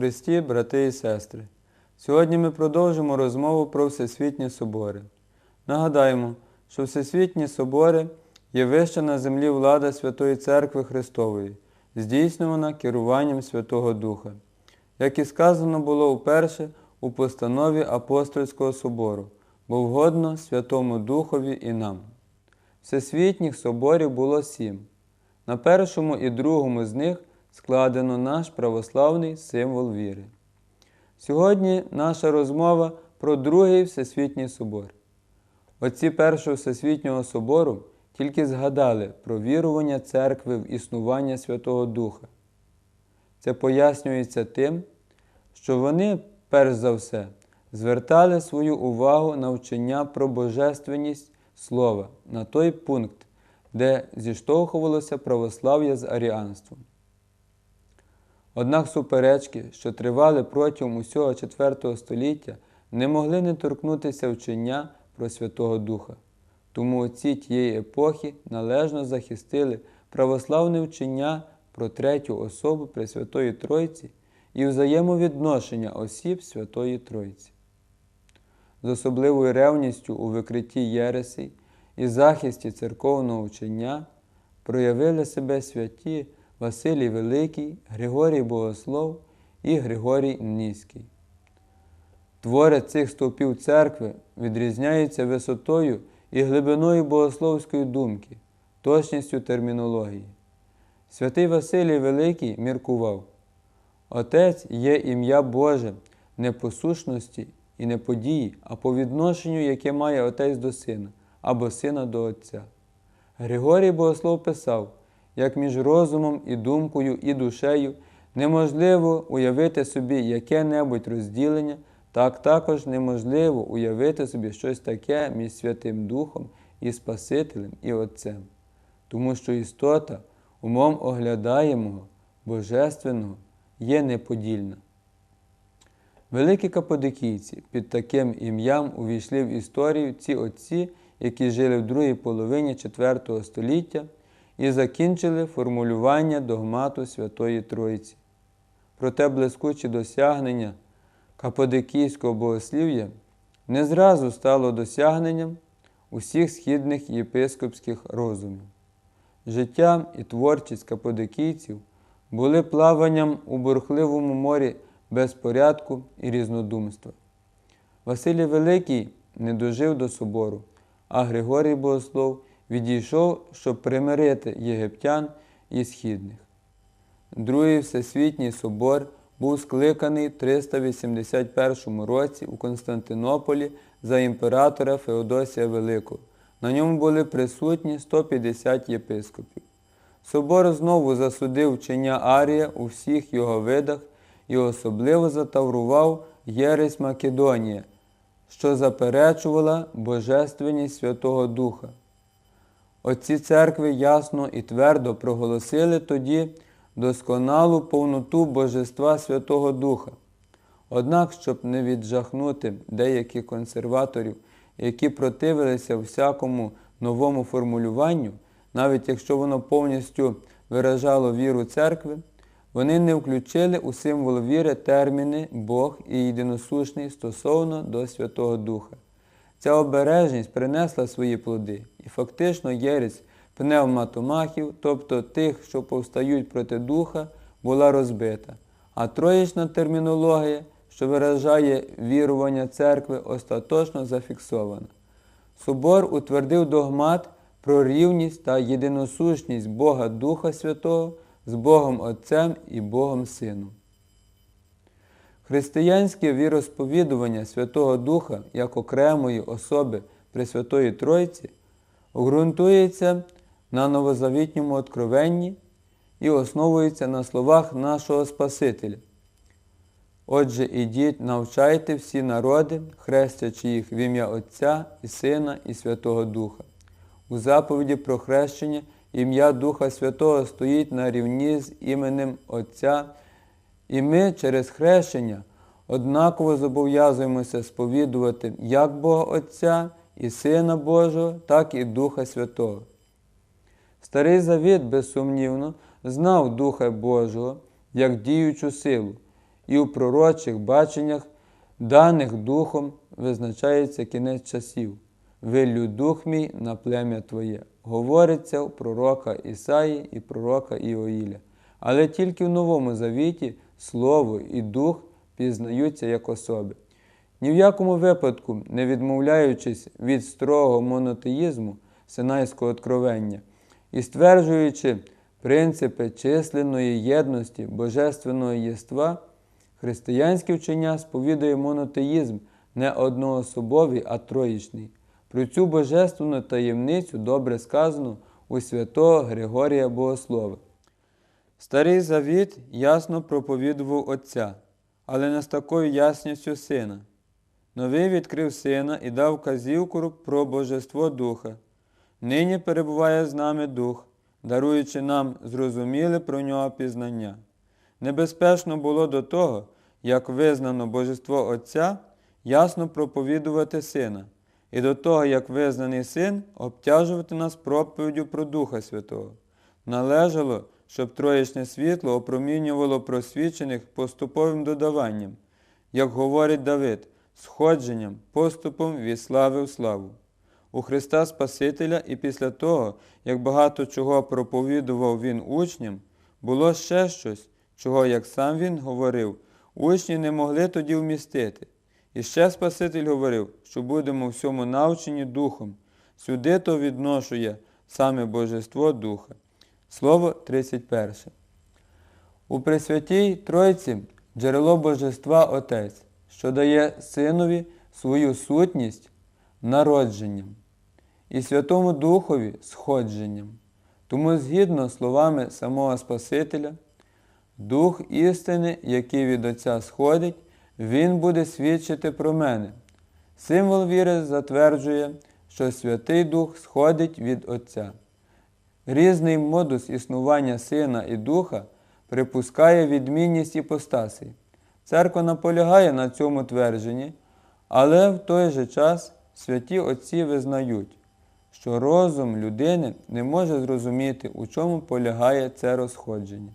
Христі, брати і сестри, сьогодні ми продовжимо розмову про Всесвітні собори. Нагадаємо, що Всесвітні собори є вища на землі влада Святої Церкви Христової, здійснювана керуванням Святого Духа, як і сказано було вперше у постанові Апостольського собору, бо вгодно Святому Духові і нам. Всесвітніх соборів було сім. На першому і другому з них складено наш православний символ віри. Сьогодні наша розмова про другий Всесвітній собор. Отці Першого Всесвітнього собору тільки згадали про вірування церкви в існування Святого Духа. Це пояснюється тим, що вони, перш за все, звертали свою увагу на вчення про божественність Слова на той пункт, де зіштовхувалося православ'я з аріанством. Однак суперечки, що тривали протягом усього IV століття, не могли не торкнутися вчення про Святого Духа. Тому отці тієї епохи належно захистили православне вчення про третю особу Пресвятої Тройці і взаємовідношення осіб Святої Тройці. З особливою ревністю у викритті Єресей і захисті церковного вчення проявили себе святі Василій Великий, Григорій Богослов і Григорій Ніський. Твори цих стовпів церкви відрізняються висотою і глибиною богословської думки, точністю термінології. Святий Василій Великий міркував: Отець є ім'я Боже не по сущності і не по дії, а по відношенню, яке має Отець до Сина або Сина до Отця. Григорій Богослов писав, як між розумом і думкою і душею неможливо уявити собі яке-небудь розділення, так також неможливо уявити собі щось таке між Святим Духом і Спасителем і Отцем, тому що істота умом оглядаємого, Божественного є неподільна. Великі каподикійці під таким ім'ям увійшли в історію ці отці, які жили в другій половині IV століття і закінчили формулювання догмату Святої Тройці. Проте блискучі досягнення каподикійського богослів'я не зразу стало досягненням усіх східних єпископських розумів. Життя і творчість каподикійців були плаванням у бурхливому морі безпорядку і різнодумства. Василій Великий не дожив до собору, а Григорій Богослов відійшов, щоб примирити єгиптян і східних. Другий Всесвітній собор був скликаний в 381 році у Константинополі за імператора Феодосія Великого. На ньому були присутні 150 єпископів. Собор знову засудив вчення Арія у всіх його видах і особливо затаврував Єресь Македонія, що заперечувала Божественність Святого Духа. Отці церкви ясно і твердо проголосили тоді досконалу повноту Божества Святого Духа. Однак, щоб не віджахнути деяких консерваторів, які противилися всякому новому формулюванню, навіть якщо воно повністю виражало віру церкви, вони не включили у символ віри терміни Бог і єдиносушний стосовно до Святого Духа. Ця обережність принесла свої плоди, і фактично єресь пневматомахів, тобто тих, що повстають проти духа, була розбита, а троєчна термінологія, що виражає вірування церкви, остаточно зафіксована. Собор утвердив догмат про рівність та єдиносущність Бога Духа Святого з Богом Отцем і Богом Сином. Християнське віросповідування Святого Духа як окремої особи Пресвятої Тройці ґрунтується на новозавітньому откровенні і основується на словах нашого Спасителя. Отже, ідіть, навчайте всі народи, хрестячи їх в ім'я Отця і Сина і Святого Духа. У заповіді про хрещення ім'я Духа Святого стоїть на рівні з іменем Отця, і ми через хрещення однаково зобов'язуємося сповідувати як Бога Отця і Сина Божого, так і Духа Святого. Старий Завіт, безсумнівно, знав Духа Божого як діючу силу, і у пророчих баченнях, даних Духом, визначається кінець часів. Виллю дух мій на плем'я Твоє. Говориться у пророка Ісаї і пророка Іоїля. Але тільки в Новому Завіті Слово і Дух пізнаються як особи. Ні в якому випадку, не відмовляючись від строгого монотеїзму Синайського откровення і стверджуючи принципи численної єдності Божественного єства, християнське вчення сповідує монотеїзм не одноособовий, а троїчний. Про цю божественну таємницю добре сказано у святого Григорія Богослова. Старий Завіт ясно проповідував Отця, але не з такою ясністю Сина. Новий відкрив Сина і дав казівку про Божество Духа. Нині перебуває з нами Дух, даруючи нам зрозуміле про нього пізнання. Небезпечно було до того, як визнано Божество Отця, ясно проповідувати Сина, і до того, як визнаний син, обтяжувати нас проповіддю про Духа Святого. Належало, щоб троєчне світло опромінювало просвічених поступовим додаванням, як говорить Давид, сходженням, поступом від слави в славу. У Христа Спасителя і після того, як багато чого проповідував Він учням, було ще щось, чого, як сам він говорив, учні не могли тоді вмістити. І ще Спаситель говорив, що будемо всьому навчені Духом. Сюди то відношу я саме Божество Духа. Слово 31. У Пресвятій Тройці джерело Божества Отець, що дає Синові свою сутність народженням і Святому Духові сходженням. Тому, згідно словами самого Спасителя, Дух істини, який від Отця сходить, Він буде свідчити про мене. Символ віри затверджує, що Святий Дух сходить від Отця. Різний модус існування Сина і Духа припускає відмінність іпостасій. Церква наполягає на цьому твердженні, але в той же час святі Отці визнають, що розум людини не може зрозуміти, у чому полягає це розходження.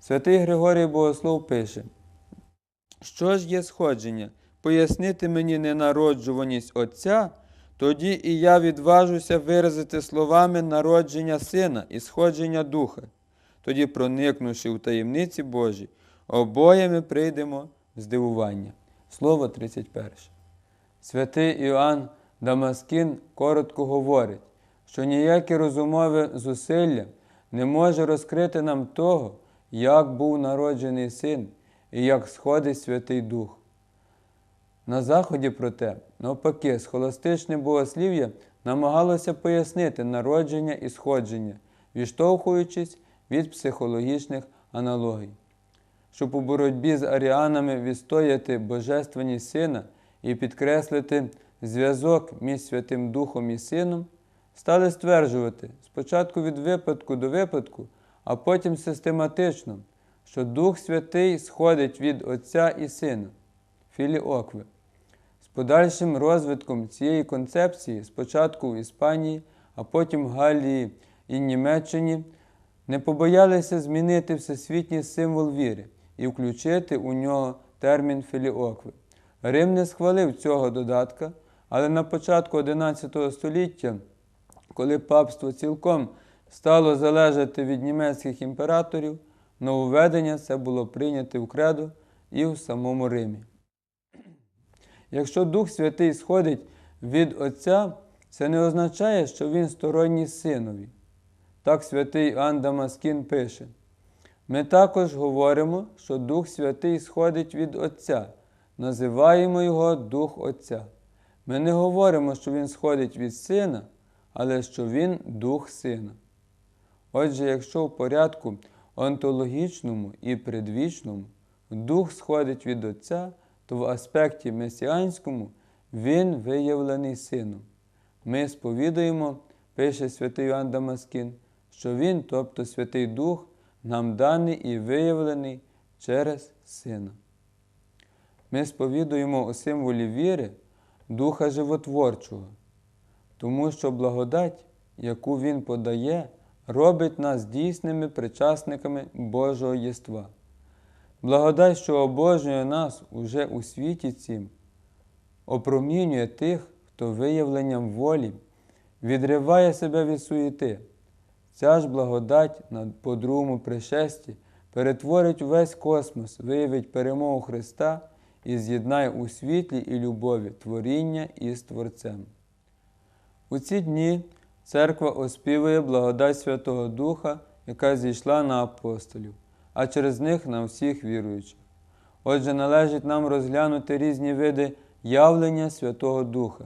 Святий Григорій Богослов пише, що ж є сходження? Пояснити мені ненароджуваність Отця, тоді і я відважуся виразити словами народження Сина і сходження Духа. Тоді, проникнувши в таємниці Божі, обоє ми прийдемо здивування. Слово 31. Святий Іоанн Дамаскін коротко говорить, що ніяке розумове зусилля не може розкрити нам того, як був народжений син і як сходить Святий Дух. На Заході, проте, навпаки, схоластичне богослів'я намагалося пояснити народження і сходження, відштовхуючись від психологічних аналогій. Щоб у боротьбі з аріанами відстояти Божественність Сина і підкреслити зв'язок між Святим Духом і Сином, стали стверджувати спочатку від випадку до випадку, а потім систематично, що Дух Святий сходить від Отця і Сина Філіокви. З подальшим розвитком цієї концепції, спочатку в Іспанії, а потім в Галлії і Німеччині, не побоялися змінити всесвітній символ віри і включити у нього термін філіокви. Рим не схвалив цього додатка, але на початку XI століття, коли папство цілком стало залежати від німецьких імператорів, нововведення це було прийнято в кредо і в самому Римі. Якщо Дух Святий сходить від Отця, це не означає, що Він сторонній синові. Так святий Іоанн Дамаскін пише. Ми також говоримо, що Дух Святий сходить від Отця, називаємо Його Дух Отця. Ми не говоримо, що Він сходить від Сина, але що Він Дух Сина. Отже, якщо в порядку онтологічному і предвічному Дух сходить від Отця, то в аспекті месіанському Він виявлений Сином. Ми сповідуємо, пише святий Іоанн Дамаскін, що Він, тобто Святий Дух, нам даний і виявлений через Сина. Ми сповідуємо у символі віри Духа Животворчого, тому що благодать, яку Він подає, робить нас дійсними причасниками Божого єства. Благодать, що обожнює нас уже у світі цім, опромінює тих, хто виявленням волі відриває себе від суєти. Ця ж благодать по другому пришесті перетворить увесь космос, виявить перемогу Христа і з'єднає у світлі і любові творіння із Творцем. У ці дні церква оспівує благодать Святого Духа, яка зійшла на апостолів, а через них на всіх віруючих. Отже, належить нам розглянути різні види явлення Святого Духа.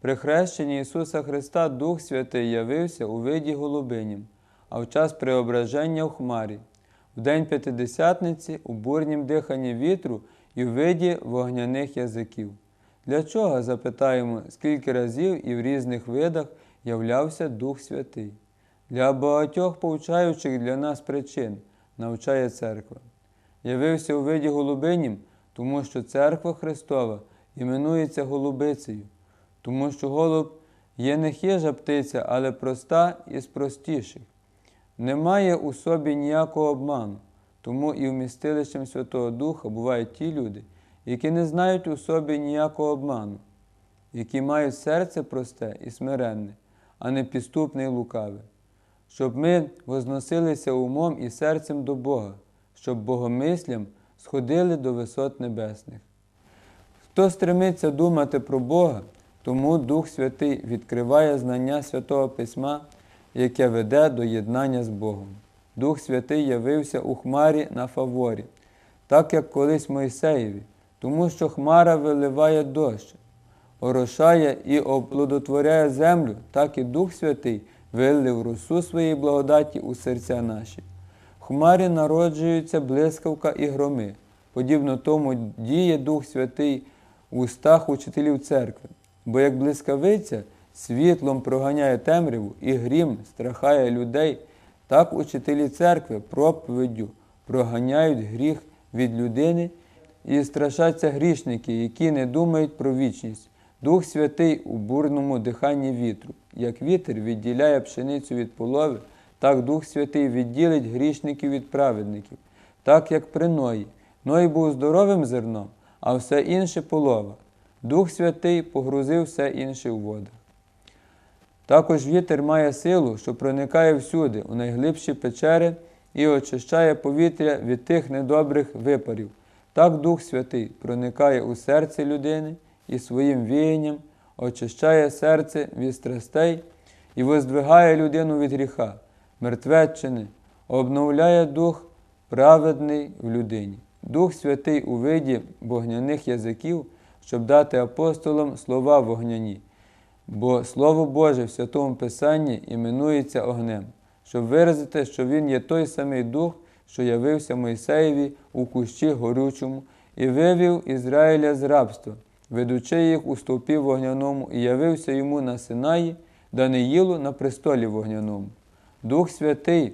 При хрещенні Ісуса Христа Дух Святий явився у виді голубинім, а в час преображення в хмарі, в день П'ятидесятниці у бурнім диханні вітру і в виді вогняних язиків. Для чого, запитаємо, скільки разів і в різних видах являвся Дух Святий? Для багатьох повчаючих для нас причин навчає церква. Явився у виді голубинім, тому що церква Христова іменується голубицею, тому що голуб є не хижа птиця, але проста із простіших. Немає у собі ніякого обману, тому і вмістилищем Святого Духа бувають ті люди, які не знають у собі ніякого обману, які мають серце просте і смиренне, а не підступне і лукаве, щоб ми возносилися умом і серцем до Бога, щоб богомислям сходили до висот небесних. Хто стремиться думати про Бога, тому Дух Святий відкриває знання Святого Письма, яке веде до єднання з Богом. Дух Святий явився у хмарі на фаворі, так як колись Мойсеєві, тому що хмара виливає дощ, орошає і оплодотворяє землю, так і Дух Святий вилив росу своєї благодаті у серця наші. В хмарі народжуються блискавка і громи. Подібно тому діє Дух Святий у устах учителів церкви, бо як блискавиця світлом проганяє темряву і грім страхає людей, так учителі церкви проповіддю проганяють гріх від людини і страшаться грішники, які не думають про вічність. Дух Святий у бурному диханні вітру. Як вітер відділяє пшеницю від полови, так Дух Святий відділить грішників від праведників, так як при Ної. Ной був здоровим зерном, а все інше полова. Дух Святий погрузив все інше у водах. Також вітер має силу, що проникає всюди, у найглибші печери і очищає повітря від тих недобрих випарів. Так Дух Святий проникає у серце людини і своїм віянням очищає серце від страстей і воздвигає людину від гріха, мертвеччини, обновляє дух праведний в людині. Дух Святий у виді вогняних язиків, щоб дати апостолам слова вогняні. Бо Слово Боже в Святому Писанні іменується огнем, щоб виразити, що Він є той самий Дух, що явився Мойсеєві у кущі горючому, і вивів Ізраїля з рабства, ведучи їх у стовпі вогняному, і явився йому на Синаї, Даниїлу на престолі вогняному. Дух Святий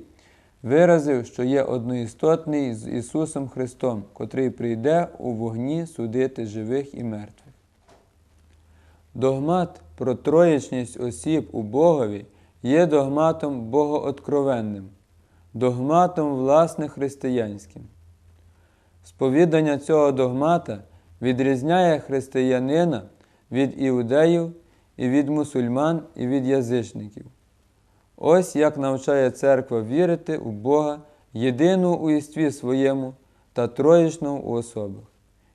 виразив, що є одноістотний з Ісусом Христом, котрий прийде у вогні судити живих і мертвих. Догмат про троєчність осіб у Богові є догматом богооткровенним, догматом власне християнським. Сповідання цього догмата відрізняє християнина від іудеїв і від мусульман і від язичників. Ось як навчає церква вірити у Бога єдину у істві своєму та троєчного у особах.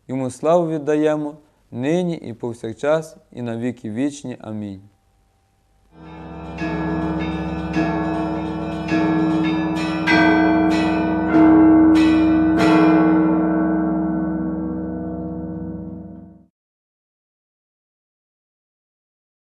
Йому славу віддаємо нині і повсякчас, і на віки вічні. Амінь.